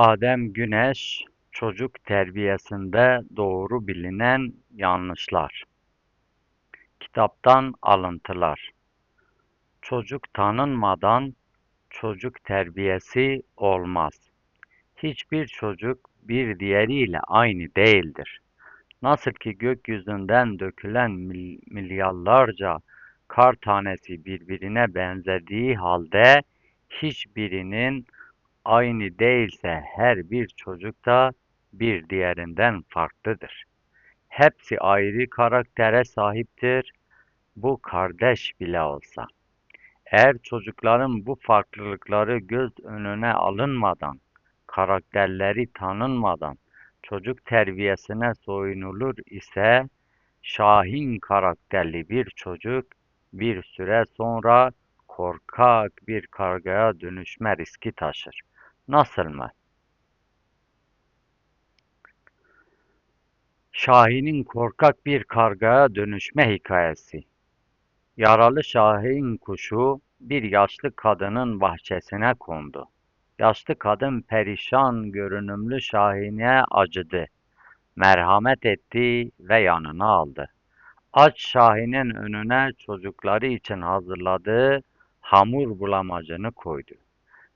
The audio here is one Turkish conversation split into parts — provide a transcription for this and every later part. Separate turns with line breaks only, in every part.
Adem Güneş, çocuk terbiyesinde doğru bilinen yanlışlar. Kitaptan alıntılar. Çocuk tanınmadan çocuk terbiyesi olmaz. Hiçbir çocuk bir diğeriyle aynı değildir. Nasıl ki gökyüzünden dökülen mil- milyarlarca kar tanesi birbirine benzediği halde hiçbirinin aynı değilse her bir çocuk da bir diğerinden farklıdır. Hepsi ayrı karaktere sahiptir, bu kardeş bile olsa. Eğer çocukların bu farklılıkları göz önüne alınmadan, karakterleri tanınmadan çocuk terbiyesine soyunulur ise şahin karakterli bir çocuk bir süre sonra korkak bir kargaya dönüşme riski taşır. Nasıl mı? Şahin'in korkak bir kargaya dönüşme hikayesi. Yaralı Şahin kuşu bir yaşlı kadının bahçesine kondu. Yaşlı kadın perişan görünümlü Şahin'e acıdı. Merhamet etti ve yanına aldı. Aç Şahin'in önüne çocukları için hazırladığı hamur bulamacını koydu.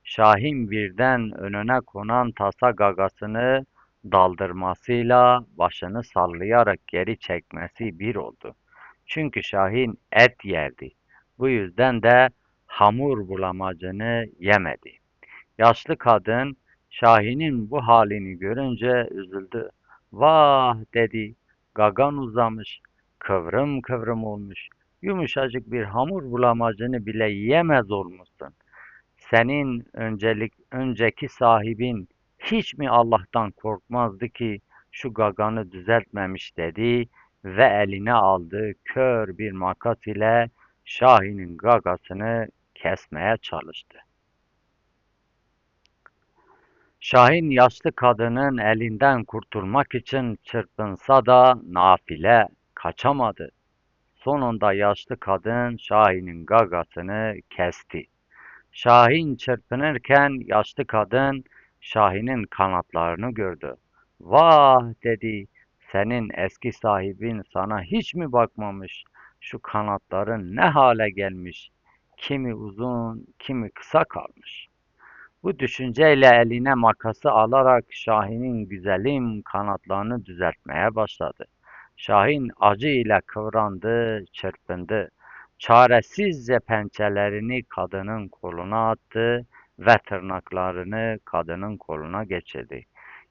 Şahin birden önüne konan tasa gagasını daldırmasıyla başını sallayarak geri çekmesi bir oldu. Çünkü Şahin et yerdi. Bu yüzden de hamur bulamacını yemedi. Yaşlı kadın Şahin'in bu halini görünce üzüldü. Vah dedi, gagan uzamış, kıvrım kıvrım olmuş, yumuşacık bir hamur bulamacını bile yiyemez olmuşsun. Senin öncelik, önceki sahibin hiç mi Allah'tan korkmazdı ki şu gaganı düzeltmemiş dedi ve eline aldığı kör bir makas ile Şahin'in gagasını kesmeye çalıştı. Şahin yaşlı kadının elinden kurtulmak için çırpınsa da nafile kaçamadı. Sonunda yaşlı kadın Şahin'in gagasını kesti. Şahin çırpınırken yaşlı kadın Şahin'in kanatlarını gördü. Vah dedi, senin eski sahibin sana hiç mi bakmamış? Şu kanatların ne hale gelmiş? Kimi uzun, kimi kısa kalmış. Bu düşünceyle eline makası alarak Şahin'in güzelim kanatlarını düzeltmeye başladı. Şahin acı ile kıvrandı, çırpındı. Çaresizce pençelerini kadının koluna attı ve tırnaklarını kadının koluna geçirdi.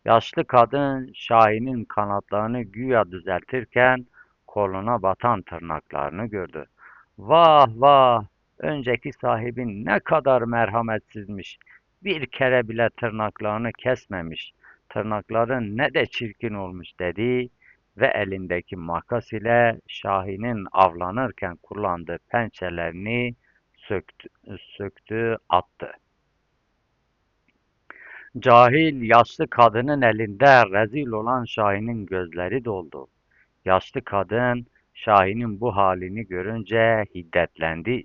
Yaşlı kadın Şahin'in kanatlarını güya düzeltirken koluna batan tırnaklarını gördü. Vah vah! Önceki sahibin ne kadar merhametsizmiş. Bir kere bile tırnaklarını kesmemiş. Tırnakların ne de çirkin olmuş dedi ve elindeki makas ile Şahin'in avlanırken kullandığı pençelerini söktü, söktü attı. Cahil yaşlı kadının elinde rezil olan Şahin'in gözleri doldu. Yaşlı kadın Şahin'in bu halini görünce hiddetlendi.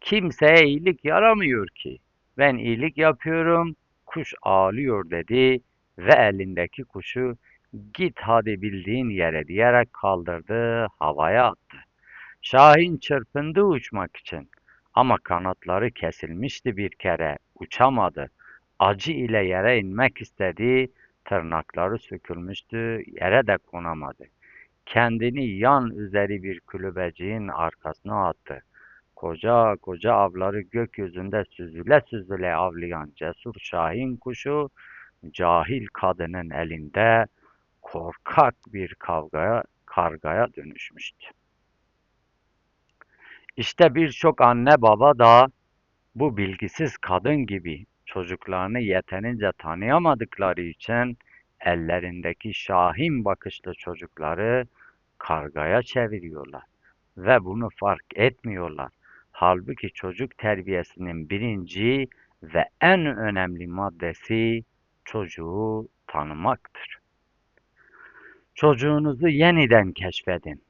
Kimseye iyilik yaramıyor ki. Ben iyilik yapıyorum, kuş ağlıyor dedi ve elindeki kuşu git hadi bildiğin yere diyerek kaldırdı, havaya attı. Şahin çırpındı uçmak için ama kanatları kesilmişti bir kere, uçamadı. Acı ile yere inmek istedi, tırnakları sökülmüştü, yere de konamadı. Kendini yan üzeri bir kulübeciğin arkasına attı. Koca koca avları gökyüzünde süzüle süzüle avlayan cesur şahin kuşu, cahil kadının elinde korkak bir kavgaya, kargaya dönüşmüştü. İşte birçok anne baba da bu bilgisiz kadın gibi çocuklarını yeterince tanıyamadıkları için ellerindeki şahin bakışlı çocukları kargaya çeviriyorlar ve bunu fark etmiyorlar. Halbuki çocuk terbiyesinin birinci ve en önemli maddesi çocuğu tanımaktır. Çocuğunuzu yeniden keşfedin.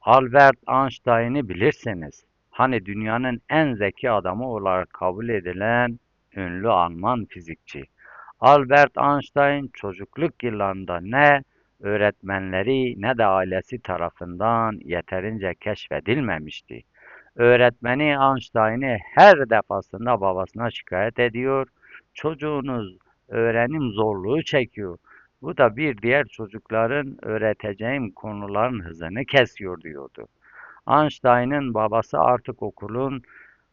Albert Einstein'ı bilirsiniz. Hani dünyanın en zeki adamı olarak kabul edilen ünlü Alman fizikçi. Albert Einstein çocukluk yıllarında ne öğretmenleri ne de ailesi tarafından yeterince keşfedilmemişti. Öğretmeni Einstein'ı her defasında babasına şikayet ediyor. Çocuğunuz öğrenim zorluğu çekiyor. Bu da bir diğer çocukların öğreteceğim konuların hızını kesiyor diyordu. Einstein'ın babası artık okulun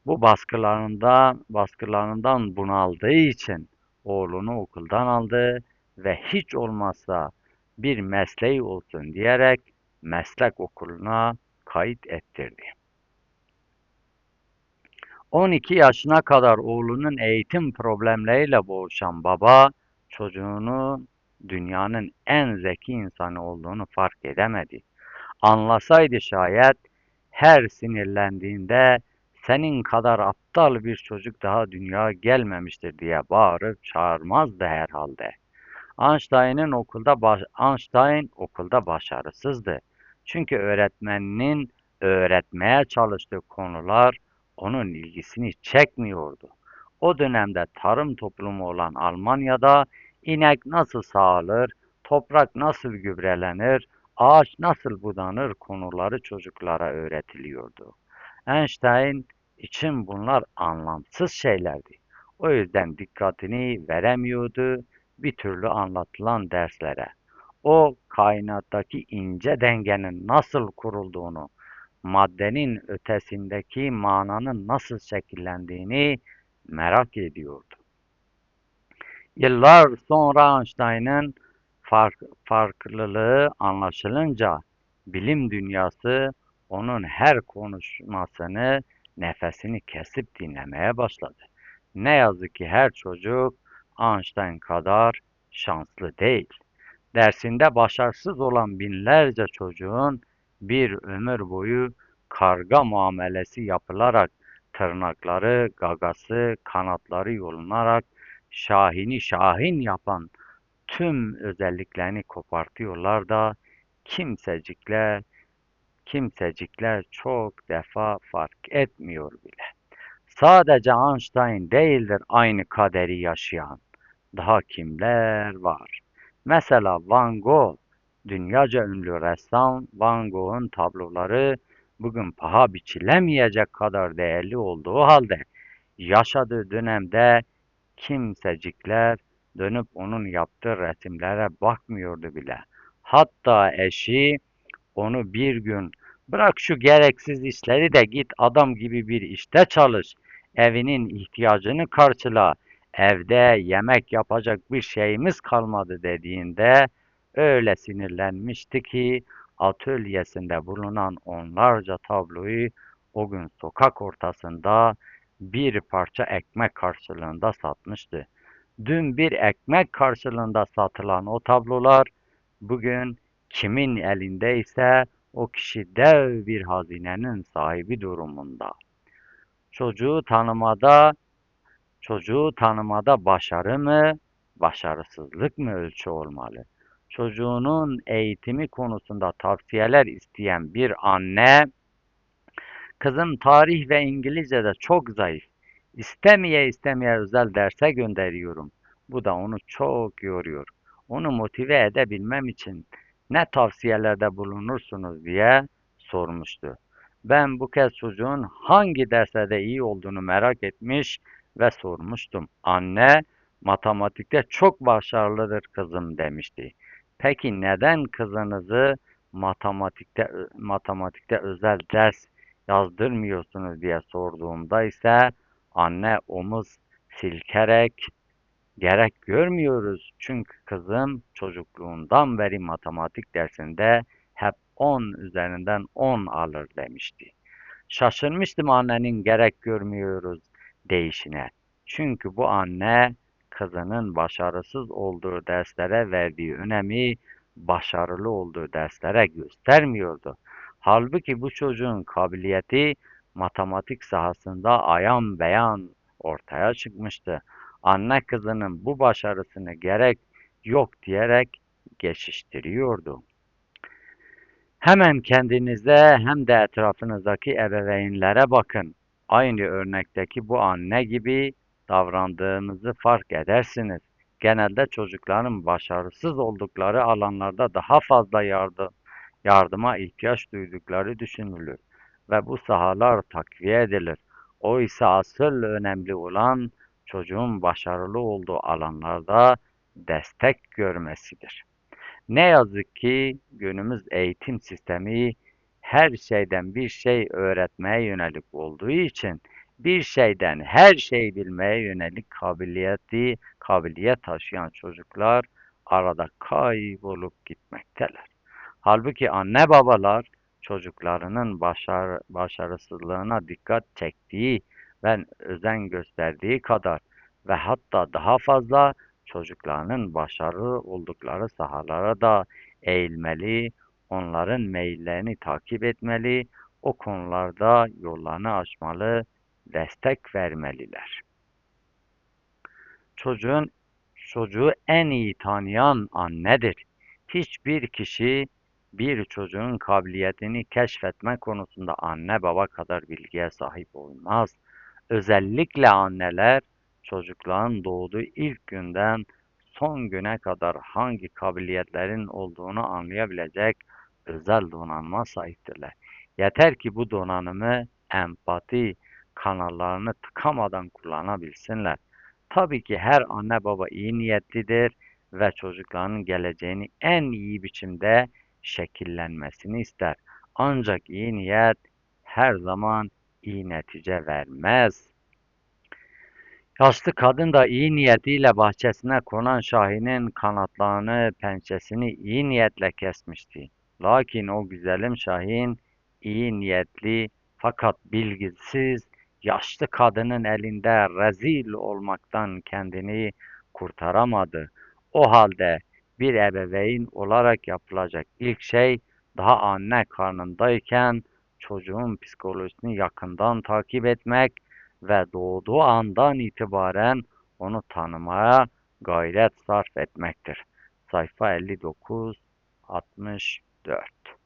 bu baskılarından, baskılarından bunaldığı için oğlunu okuldan aldı ve hiç olmazsa bir mesleği olsun diyerek meslek okuluna kayıt ettirdi. 12 yaşına kadar oğlunun eğitim problemleriyle boğuşan baba çocuğunu dünyanın en zeki insanı olduğunu fark edemedi. Anlasaydı şayet her sinirlendiğinde senin kadar aptal bir çocuk daha dünyaya gelmemiştir diye bağırıp çağırmazdı herhalde. Einstein'ın okulda baş, Einstein okulda başarısızdı. Çünkü öğretmeninin öğretmeye çalıştığı konular onun ilgisini çekmiyordu. O dönemde tarım toplumu olan Almanya'da inek nasıl sağılır, toprak nasıl gübrelenir, ağaç nasıl budanır konuları çocuklara öğretiliyordu. Einstein için bunlar anlamsız şeylerdi. O yüzden dikkatini veremiyordu bir türlü anlatılan derslere. O kainattaki ince dengenin nasıl kurulduğunu, maddenin ötesindeki mananın nasıl şekillendiğini merak ediyordu. Yıllar sonra Einstein'ın fark, farklılığı anlaşılınca bilim dünyası onun her konuşmasını nefesini kesip dinlemeye başladı. Ne yazık ki her çocuk Einstein kadar şanslı değil. Dersinde başarısız olan binlerce çocuğun bir ömür boyu karga muamelesi yapılarak tırnakları, gagası, kanatları yolunarak şahini şahin yapan tüm özelliklerini kopartıyorlar da kimsecikler kimsecikler çok defa fark etmiyor bile. Sadece Einstein değildir aynı kaderi yaşayan. Daha kimler var? Mesela Van Gogh, dünyaca ünlü ressam Van Gogh'un tabloları bugün paha biçilemeyecek kadar değerli olduğu halde yaşadığı dönemde kimsecikler dönüp onun yaptığı resimlere bakmıyordu bile. Hatta eşi onu bir gün bırak şu gereksiz işleri de git adam gibi bir işte çalış. Evinin ihtiyacını karşıla. Evde yemek yapacak bir şeyimiz kalmadı dediğinde öyle sinirlenmişti ki atölyesinde bulunan onlarca tabloyu o gün sokak ortasında bir parça ekmek karşılığında satmıştı. Dün bir ekmek karşılığında satılan o tablolar bugün kimin elindeyse o kişi dev bir hazinenin sahibi durumunda. Çocuğu tanımada çocuğu tanımada başarı mı, başarısızlık mı ölçü olmalı? Çocuğunun eğitimi konusunda tavsiyeler isteyen bir anne, kızım tarih ve İngilizce'de çok zayıf. İstemeye istemeye özel derse gönderiyorum. Bu da onu çok yoruyor. Onu motive edebilmem için ne tavsiyelerde bulunursunuz diye sormuştu. Ben bu kez çocuğun hangi derslerde iyi olduğunu merak etmiş ve sormuştum. Anne, matematikte çok başarılıdır kızım demişti. Peki neden kızınızı matematikte matematikte özel ders yazdırmıyorsunuz diye sorduğumda ise anne omuz silkerek gerek görmüyoruz. Çünkü kızım çocukluğundan beri matematik dersinde hep 10 üzerinden 10 alır demişti. Şaşırmıştım annenin gerek görmüyoruz değişine. Çünkü bu anne kızının başarısız olduğu derslere verdiği önemi başarılı olduğu derslere göstermiyordu. Halbuki bu çocuğun kabiliyeti matematik sahasında ayan beyan ortaya çıkmıştı. Anne kızının bu başarısını gerek yok diyerek geçiştiriyordu. Hemen kendinize hem de etrafınızdaki ebeveynlere bakın. Aynı örnekteki bu anne gibi davrandığınızı fark edersiniz. genelde çocukların başarısız oldukları alanlarda daha fazla yardım, yardıma ihtiyaç duydukları düşünülür ve bu sahalar takviye edilir. Oysa asıl önemli olan çocuğun başarılı olduğu alanlarda destek görmesidir. Ne yazık ki günümüz eğitim sistemi her şeyden bir şey öğretmeye yönelik olduğu için bir şeyden her şey bilmeye yönelik kabiliyeti, kabiliyet taşıyan çocuklar arada kaybolup gitmekteler. Halbuki anne babalar çocuklarının başar, başarısızlığına dikkat çektiği ve özen gösterdiği kadar ve hatta daha fazla çocuklarının başarılı oldukları sahalara da eğilmeli, onların meyillerini takip etmeli, o konularda yollarını açmalı, destek vermeliler. Çocuğun çocuğu en iyi tanıyan annedir. Hiçbir kişi bir çocuğun kabiliyetini keşfetme konusunda anne baba kadar bilgiye sahip olmaz. Özellikle anneler çocukların doğduğu ilk günden son güne kadar hangi kabiliyetlerin olduğunu anlayabilecek özel donanıma sahiptirler. Yeter ki bu donanımı empati kanallarını tıkamadan kullanabilsinler. Tabii ki her anne baba iyi niyetlidir ve çocuklarının geleceğini en iyi biçimde şekillenmesini ister. Ancak iyi niyet her zaman iyi netice vermez. Yaşlı kadın da iyi niyetiyle bahçesine konan Şahin'in kanatlarını, pençesini iyi niyetle kesmişti. Lakin o güzelim Şahin iyi niyetli fakat bilgisiz yaşlı kadının elinde rezil olmaktan kendini kurtaramadı. O halde bir ebeveyn olarak yapılacak ilk şey daha anne karnındayken çocuğun psikolojisini yakından takip etmek ve doğduğu andan itibaren onu tanımaya gayret sarf etmektir. Sayfa 59 64